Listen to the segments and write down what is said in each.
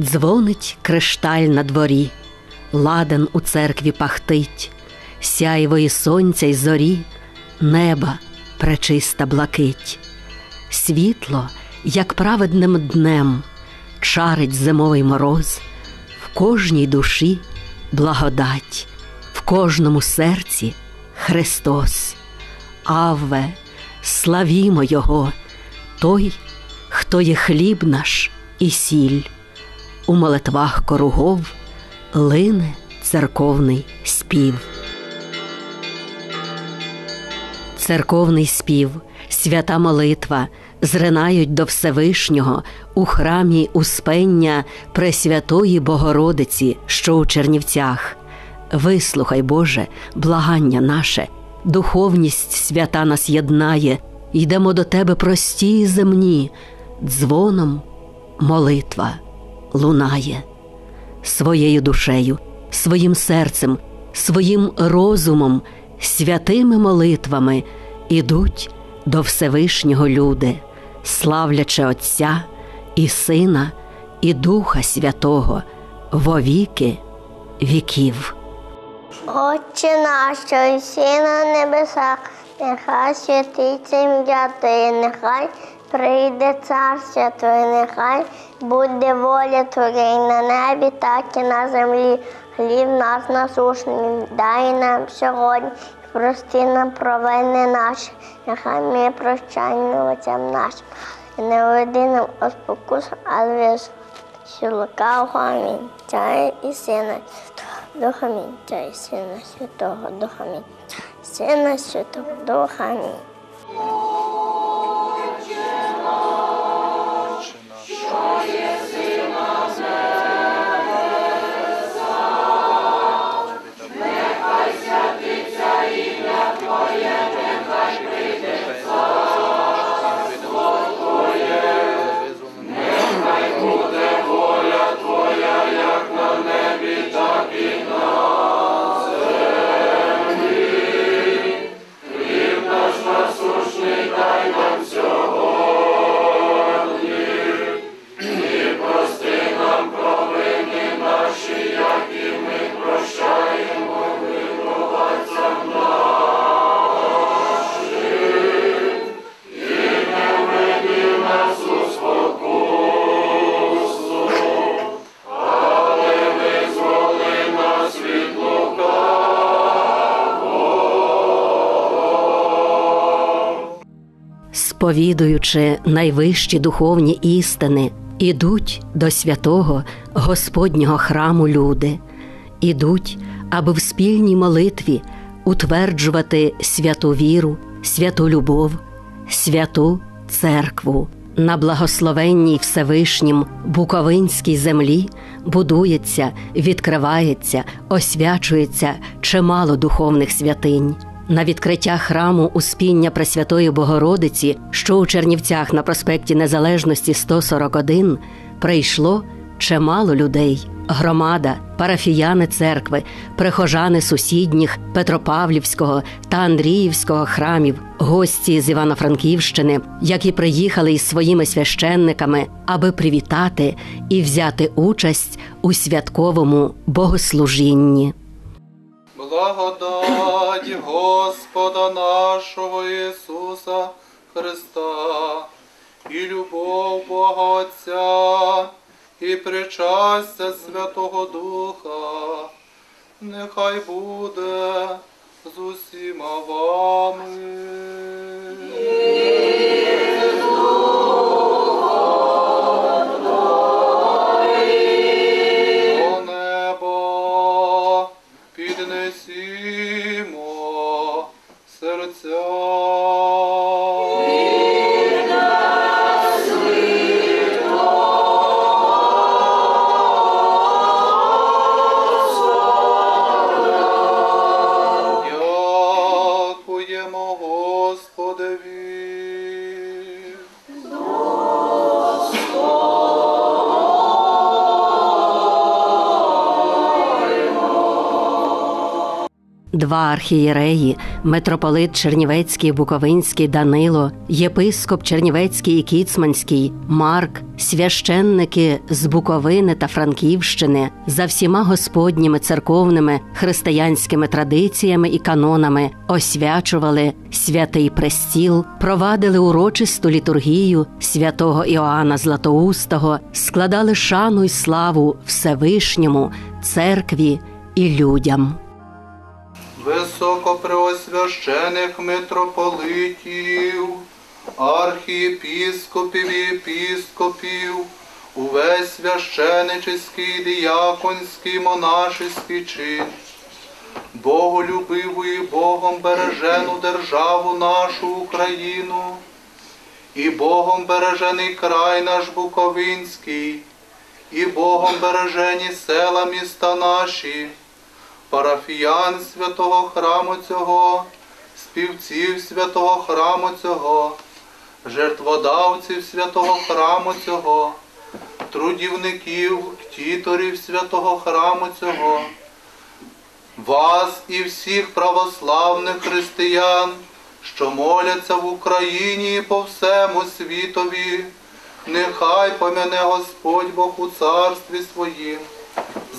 Дзвонить кришталь на дворі, ладан у церкві пахтить, сяйвої сонця й зорі, неба пречиста блакить, світло, як праведним днем, чарить зимовий мороз, в кожній душі благодать, в кожному серці Христос. Авве, славімо Його, Той, хто є хліб наш і сіль, у молитвах коругов лине церковний спів. Церковний спів, свята молитва зринають до Всевишнього у храмі Успення Пресвятої Богородиці, що у Чернівцях. Вислухай, Боже, благання наше, духовність свята нас єднає, йдемо до Тебе прості і земні, дзвоном молитва лунає своєю душею, своїм серцем, своїм розумом, святими молитвами ідуть до Всевишнього люди, славлячи Отця і Сина, і Духа Святого вовіки віків. Отче наш, що єси на небесах, нехай святиться ім'я нехай прийде царство Твоє, нехай буде воля Твоя і на небі, так і на землі. Хліб наш насушний, дай нам сьогодні, і прости нам провини наші, нехай ми прощаємо отцям нашим. І не веди нам у спокусу, але лукавого амінь. Тя і сина Святого Духа. Тя і сина Святого Духа Амінь. Сина Святого Духа Амінь. Сповідуючи найвищі духовні істини, ідуть до святого Господнього храму люди, ідуть, аби в спільній молитві утверджувати святу віру, святу любов, святу церкву. На благословенній Всевишнім Буковинській землі будується, відкривається, освячується чимало духовних святинь. На відкриття храму Успіння Пресвятої Богородиці, що у Чернівцях на проспекті Незалежності 141, прийшло чимало людей. Громада, парафіяни церкви, прихожани сусідніх Петропавлівського та Андріївського храмів, гості з Івано-Франківщини, які приїхали із своїми священниками, аби привітати і взяти участь у святковому богослужінні. Благодать Господа нашого Ісуса Христа, і любов Бога Отця, і причастя Святого Духа, нехай буде з усіма вами. Два архієреї, митрополит Чернівецький Буковинський Данило, єпископ Чернівецький і Кіцманський, Марк, священники з Буковини та Франківщини за всіма господніми церковними християнськими традиціями і канонами освячували святий престіл, провадили урочисту літургію святого Іоанна Златоустого, складали шану й славу Всевишньому, церкві і людям. Високопреосвящених митрополитів, архієпіскопів і епіскопів, увесь священичеський, діяконський, монашеський чин, Боголюбиву і Богом бережену державу нашу Україну, і Богом бережений край наш Буковинський, і Богом бережені села міста наші парафіян святого храму цього, співців святого храму цього, жертводавців святого храму цього, трудівників, ктіторів святого храму цього, вас і всіх православних християн, що моляться в Україні і по всему світові, нехай помяне Господь Бог у царстві своїм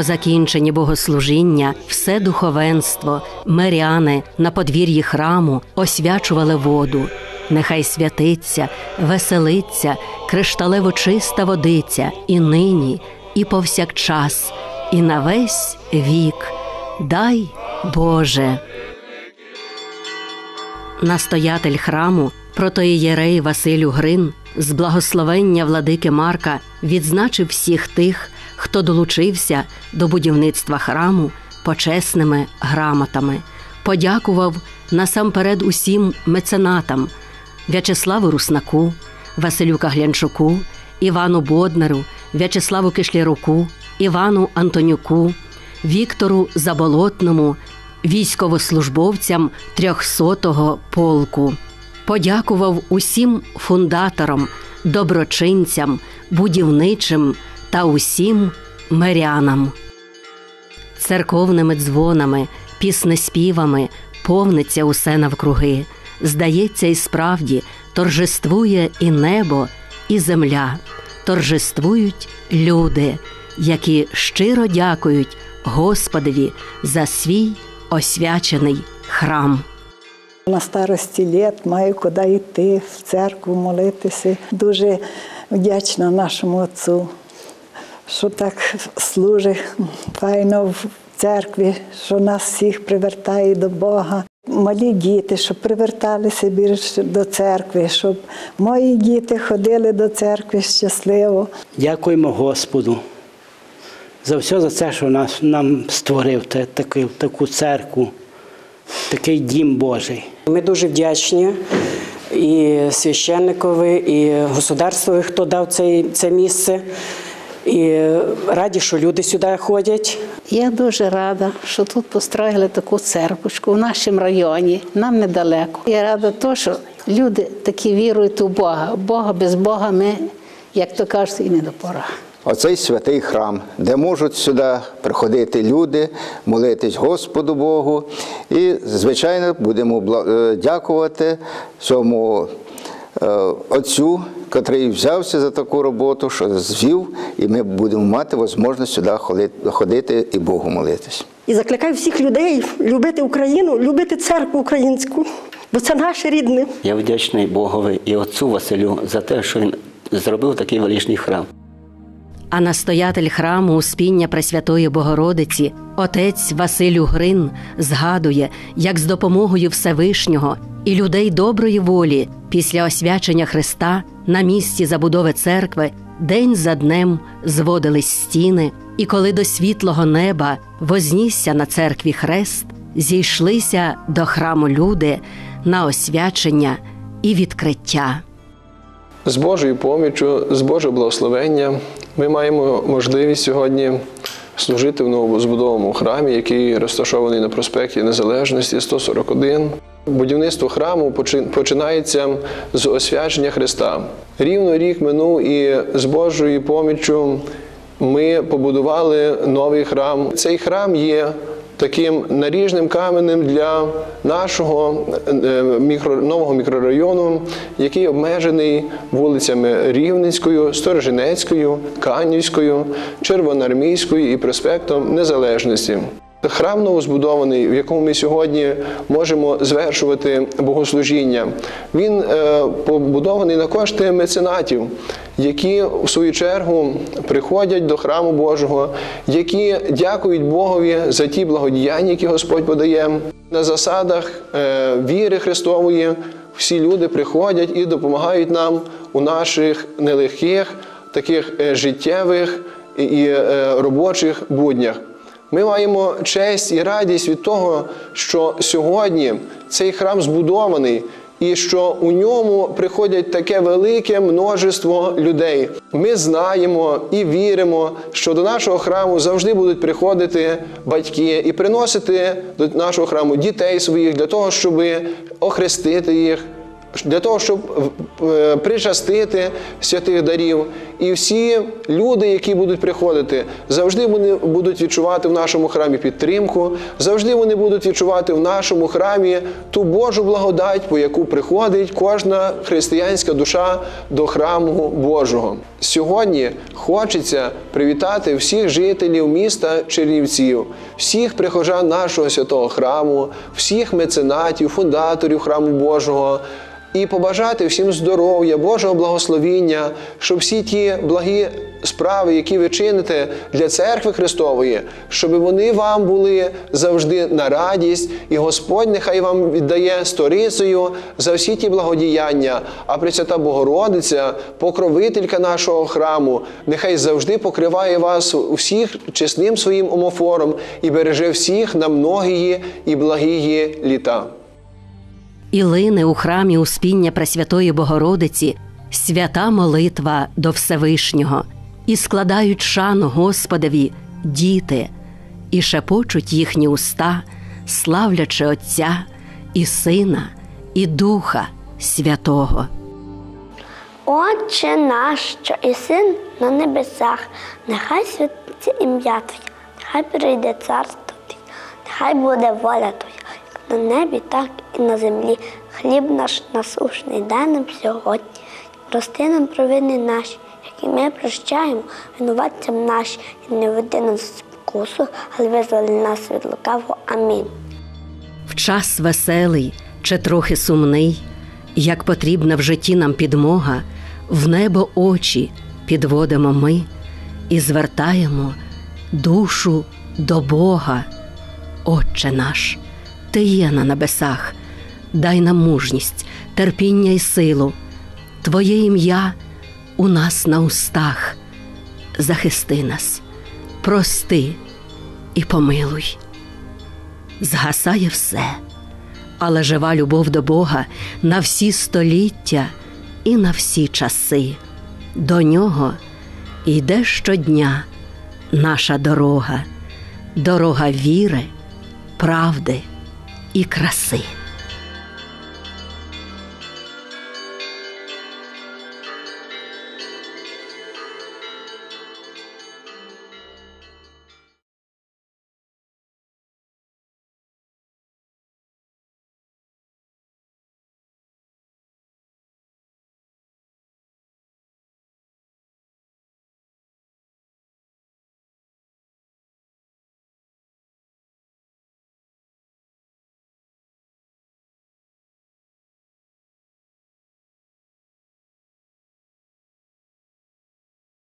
По закінченні богослужіння все духовенство, миряни на подвір'ї храму освячували воду. Нехай святиться, веселиться, кришталево чиста водиця і нині, і повсякчас, і на весь вік. Дай Боже. Настоятель храму, протоієрей Василю Грин, з благословення владики Марка відзначив всіх тих, хто долучився до будівництва храму почесними грамотами, подякував насамперед усім меценатам В'ячеславу Руснаку, Василю Каглянчуку, Івану Боднару, В'ячеславу Кишляруку, Івану Антонюку, Віктору Заболотному, військовослужбовцям 300-го полку. Подякував усім фундаторам, доброчинцям, будівничим та усім мирянам. Церковними дзвонами, піснеспівами повниться усе навкруги. Здається, і справді торжествує і небо, і земля, торжествують люди, які щиро дякують Господові за свій освячений храм. На старості літ маю куди йти, в церкву молитися. Дуже вдячна нашому отцу, що так служить файно в церкві, що нас всіх привертає до Бога. Малі діти, щоб приверталися більше до церкви, щоб мої діти ходили до церкви щасливо. Дякуємо Господу за все за це, що нас, нам створив та- таку, таку церкву, такий дім Божий. Ми дуже вдячні і священникові, і государствові, хто дав цей, це місце. І раді, що люди сюди ходять. Я дуже рада, що тут построїли таку церквочку в нашому районі, нам недалеко. Я рада, то, що люди такі вірують у Бога. Бога без Бога ми, як то кажуть, і не до пора. Оцей святий храм, де можуть сюди приходити люди, молитись Господу Богу. І, звичайно, будемо е, дякувати цьому отцю, котрий взявся за таку роботу, що звів, і ми будемо мати можливість сюди ходити і Богу молитись. І закликаю всіх людей любити Україну, любити церкву українську, бо це наше рідне. Я вдячний Богові і отцу Василю за те, що він зробив такий величний храм. А настоятель храму Успіння Пресвятої Богородиці, отець Василю Грин, згадує, як з допомогою Всевишнього і людей доброї волі після освячення Христа на місці забудови церкви день за днем зводились стіни, і коли до світлого неба вознісся на церкві хрест, зійшлися до храму люди на освячення і відкриття. З Божою поміччю, з Божого благословення ми маємо можливість сьогодні служити в новозбудованому храмі, який розташований на проспекті Незалежності 141. Будівництво храму починається з освячення Христа. Рівно рік минув і з Божою поміччю ми побудували новий храм. Цей храм є таким наріжним каменем для нашого е, мікро, нового мікрорайону, який обмежений вулицями Рівненською, Сторожинецькою, Канівською, Червоноармійською і проспектом Незалежності. Храм новозбудований, в якому ми сьогодні можемо звершувати богослужіння, він е, побудований на кошти меценатів, які в свою чергу приходять до храму Божого, які дякують Богові за ті благодіяння, які Господь подає. На засадах е, віри Христової всі люди приходять і допомагають нам у наших нелегких, таких е, життєвих і робочих буднях. Ми маємо честь і радість від того, що сьогодні цей храм збудований. І що у ньому приходять таке велике множество людей. Ми знаємо і віримо, що до нашого храму завжди будуть приходити батьки і приносити до нашого храму дітей своїх для того, щоб охрестити їх для того, щоб е, причастити святих дарів. І всі люди, які будуть приходити, завжди вони будуть відчувати в нашому храмі підтримку, завжди вони будуть відчувати в нашому храмі ту Божу благодать, по яку приходить кожна християнська душа до храму Божого. Сьогодні хочеться привітати всіх жителів міста Чернівців, всіх прихожан нашого святого храму, всіх меценатів, фундаторів храму Божого і побажати всім здоров'я, Божого благословіння, щоб всі ті благі справи, які ви чините для церкви Христової, щоб вони вам були завжди на радість, і Господь нехай вам віддає сторицею за всі ті благодіяння, а Пресвята Богородиця, покровителька нашого храму, нехай завжди покриває вас усіх чесним своїм омофором і береже всіх на многії і благії літа і лине у храмі Успіння Пресвятої Богородиці свята молитва до Всевишнього, і складають шану Господові діти, і шепочуть їхні уста, славлячи Отця і Сина, і Духа Святого. Отче наш, що і син на небесах, нехай святиться ім'я Твоє, нехай прийде царство Твоє, нехай буде воля Твоя, на небі, так і на землі. Хліб наш насушний дай нам сьогодні. Прости нам провини наші, які ми прощаємо, винуватцям наші, і не веди нас в спокусу, але визволи нас від лукавого. Амінь. В час веселий чи трохи сумний, як потрібна в житті нам підмога, в небо очі підводимо ми і звертаємо душу до Бога. Отче наш, Ти є на небесах дай нам мужність, терпіння й силу, Твоє ім'я у нас на устах. Захисти нас, прости і помилуй. Згасає все, але жива любов до Бога на всі століття і на всі часи. До нього йде щодня наша дорога, дорога віри, правди і краси.